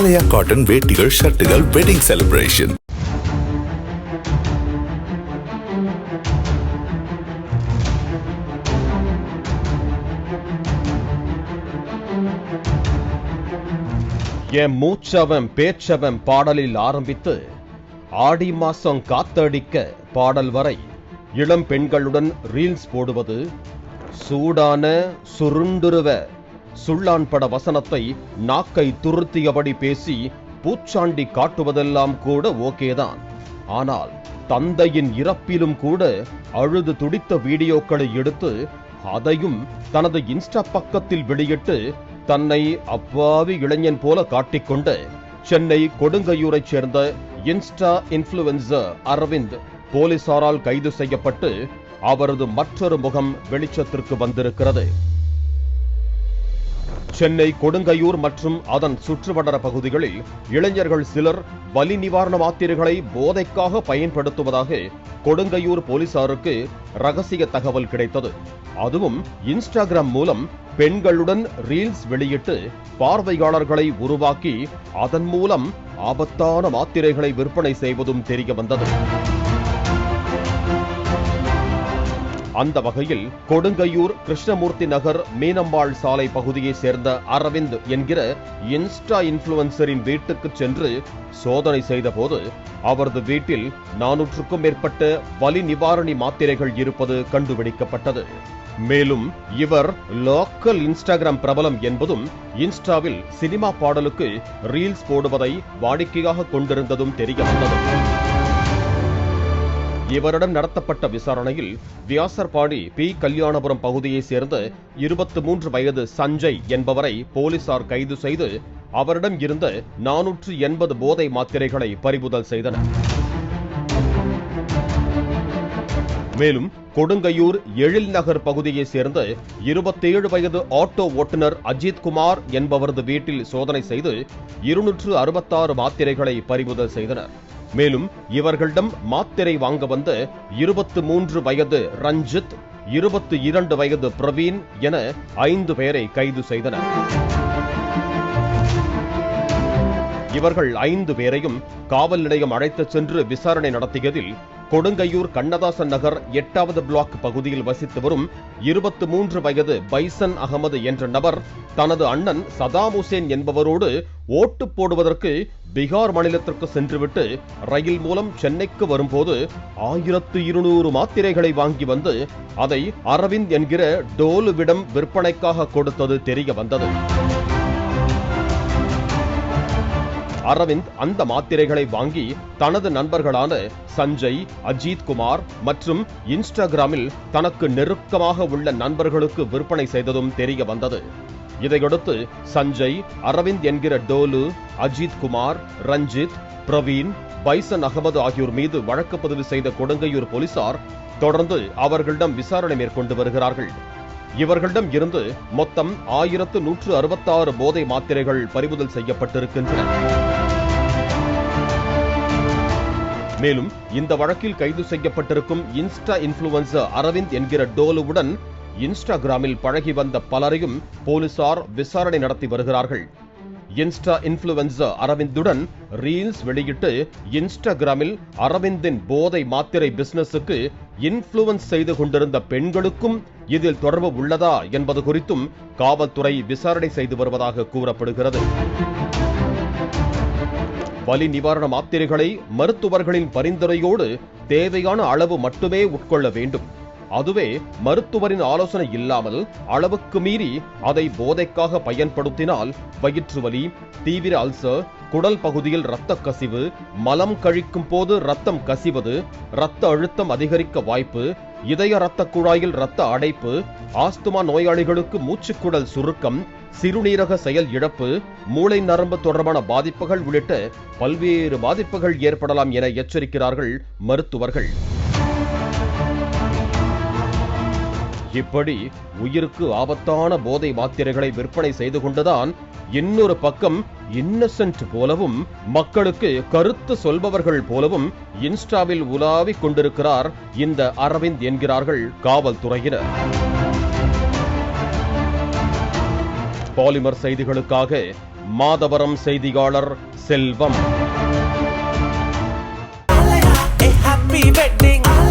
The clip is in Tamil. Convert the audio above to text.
ஆலயா காட்டன் வேட்டிகள் ஷர்ட்டுகள் வெட்டிங் செலிப்ரேஷன் என் மூச்சவன் பேச்சவன் பாடலில் ஆரம்பித்து ஆடி மாசம் காத்தடிக்க பாடல் வரை இளம் பெண்களுடன் ரீல்ஸ் போடுவது சூடான சுருண்டுருவ சுள்ளான் பட வசனத்தை நாக்கை துருத்தியபடி பேசி பூச்சாண்டி காட்டுவதெல்லாம் கூட ஓகேதான். ஆனால் தந்தையின் இறப்பிலும் கூட அழுது துடித்த வீடியோக்களை எடுத்து அதையும் தனது இன்ஸ்டா பக்கத்தில் வெளியிட்டு தன்னை அப்பாவி இளைஞன் போல காட்டிக்கொண்டு சென்னை கொடுங்கையூரைச் சேர்ந்த இன்ஸ்டா இன்ஃபுளுசர் அரவிந்த் போலீசாரால் கைது செய்யப்பட்டு அவரது மற்றொரு முகம் வெளிச்சத்திற்கு வந்திருக்கிறது. சென்னை கொடுங்கையூர் மற்றும் அதன் சுற்றுவட்டார பகுதிகளில் இளைஞர்கள் சிலர் வலி நிவாரண மாத்திரைகளை போதைக்காக பயன்படுத்துவதாக கொடுங்கையூர் போலீசாருக்கு ரகசிய தகவல் கிடைத்தது. அதுவும் இன்ஸ்டாகிராம் மூலம் பெண்களுடன் ரீல்ஸ் வெளியிட்டு பார்வையாளர்களை உருவாக்கி அதன் மூலம் ஆபத்தான மாத்திரைகளை விற்பனை செய்வதும் தெரிய வந்தது. அந்த வகையில் கொடுங்கையூர் கிருஷ்ணமூர்த்தி நகர் மீனம்பாள் சாலை பகுதியைச் சேர்ந்த அரவிந்த் என்கிற இன்ஸ்டா இன்ஃபுளுசரின் வீட்டுக்கு சென்று சோதனை செய்தபோது அவரது வீட்டில் நானூற்றுக்கும் மேற்பட்ட வலி நிவாரணி மாத்திரைகள் இருப்பது கண்டுபிடிக்கப்பட்டது. மேலும் இவர் லோக்கல் இன்ஸ்டாகிராம் பிரபலம் என்பதும் இன்ஸ்டாவில் சினிமா பாடலுக்கு ரீல்ஸ் போடுவதை வாடிக்கையாக கொண்டிருந்ததும் தெரிய வந்தது இவரிடம் நடத்தப்பட்ட விசாரணையில் வியாசர்பாடி பி. கல்யாணபுரம் பகுதியைச் சேர்ந்த இருபத்தி மூன்று வயது சஞ்சய் என்பவரை போலீசார் கைது செய்து அவரிடம் இருந்த நானூற்று எண்பது போதை மாத்திரைகளை பறிமுதல் செய்தனர். மேலும் கொடுங்கையூர் எழில் நகர் பகுதியைச் சேர்ந்த இருபத்தேழு வயது ஆட்டோ ஓட்டுநர் அஜித் குமார் என்பவரது வீட்டில் சோதனை செய்து இருநூற்று அறுபத்தாறு மாத்திரைகளை பறிமுதல் செய்தனர். மேலும் இவர்களிடம் மாத்திரை வாங்க வந்த இருபத்து மூன்று வயது ரஞ்சித் இருபத்தி இரண்டு வயது பிரவீன் என ஐந்து பேரை கைது செய்தனர். இவர்கள் ஐந்து பேரையும் காவல் நிலையம் அழைத்துச் சென்று விசாரணை நடத்தியதில் கொடுங்கையூர் கண்ணதாசன் நகர் எட்டாவது பிளாக் பகுதியில் வசித்து வரும் இருபத்தி மூன்று வயது பைசன் அகமது என்ற நபர் தனது அண்ணன் சதாம் ஹுசேன் என்பவரோடு ஓட்டு போடுவதற்கு பீகார் மாநிலத்திற்கு சென்றுவிட்டு ரயில் மூலம் சென்னைக்கு வரும்போது ஆயிரத்து இருநூறு மாத்திரைகளை வாங்கி வந்து அதை அரவிந்த் என்கிற டோலுவிடம் விற்பனைக்காக கொடுத்தது தெரிய வந்தது. அரவிந்த் அந்த மாத்திரைகளை வாங்கி தனது நண்பர்களான சஞ்சய் அஜித் குமார் மற்றும் இன்ஸ்டாகிராமில் தனக்கு நெருக்கமாக உள்ள நண்பர்களுக்கு விற்பனை செய்ததும் தெரிய வந்தது. இதையடுத்து சஞ்சய் அரவிந்த் என்கிற டோலு அஜித் குமார் ரஞ்சித் பிரவீன் பைசன் அகமது ஆகியோர் மீது வழக்கு பதிவு செய்த கொடுங்கையூர் போலீசார் தொடர்ந்து அவர்களிடம் விசாரணை மேற்கொண்டு வருகிறார்கள். இவர்களிடம் இருந்து மொத்தம் ஆயிரத்து நூற்று அறுபத்தாறு போதை மாத்திரைகள் பறிமுதல் செய்யப்பட்டிருக்கின்றன. மேலும் இந்த வழக்கில் கைது செய்யப்பட்டிருக்கும் இன்ஸ்டா இன்ஃபுளுசர் அரவிந்த் என்கிற டோலுவுடன் இன்ஸ்டாகிராமில் பழகி வந்த பலரையும் போலீசார் விசாரணை நடத்தி வருகிறார்கள். இன்ஸ்டா இன்ஃபுளுசர் அரவிந்துடன் ரீல்ஸ் வெளியிட்டு இன்ஸ்டாகிராமில் அரவிந்தின் போதை மாத்திரை பிசினஸுக்கு இன்ஃபுளுவன்ஸ் செய்து கொண்டிருந்த பெண்களுக்கும் இதில் தொடர்பு உள்ளதா என்பது குறித்தும் காவல்துறை விசாரணை செய்து வருவதாக கூறப்படுகிறது. வலி நிவாரண மாத்திரைகளை மருத்துவர்களின் பரிந்துரையோடு தேவையான அளவு மட்டுமே உட்கொள்ள வேண்டும். அதுவே மருத்துவரின் ஆலோசனை இல்லாமல் அளவுக்கு மீறி அதை போதைக்காக பயன்படுத்தினால் வயிற்றுவலி தீவிர அல்சர் குடல் பகுதியில் இரத்த கசிவு மலம் கழிக்கும் போது ரத்தம் கசிவது இரத்த அழுத்தம் அதிகரிக்க வாய்ப்பு இதய இரத்த குழாயில் இரத்த அடைப்பு ஆஸ்துமா நோயாளிகளுக்கு மூச்சுக்குடல் சுருக்கம் சிறுநீரக செயல் இழப்பு மூளை நரம்பு தொடர்பான பாதிப்புகள் உள்ளிட்ட பல்வேறு பாதிப்புகள் ஏற்படலாம் என எச்சரிக்கிறார்கள் மருத்துவர்கள். இப்படி உயிருக்கு ஆபத்தான போதை மாத்திரைகளை விற்பனை செய்து கொண்டுதான் இன்னொரு பக்கம் இன்னசென்ட் போலவும் மக்களுக்கு கருத்து சொல்பவர்கள் போலவும் இன்ஸ்டாவில் உலாவிக் கொண்டிருக்கிறார் இந்த அரவிந்த் என்கிறார்கள் காவல்துறையினர் பாலிமர் செய்திகளுக்காக மாதவரம் செய்தியாளர் Selvam happy wedding.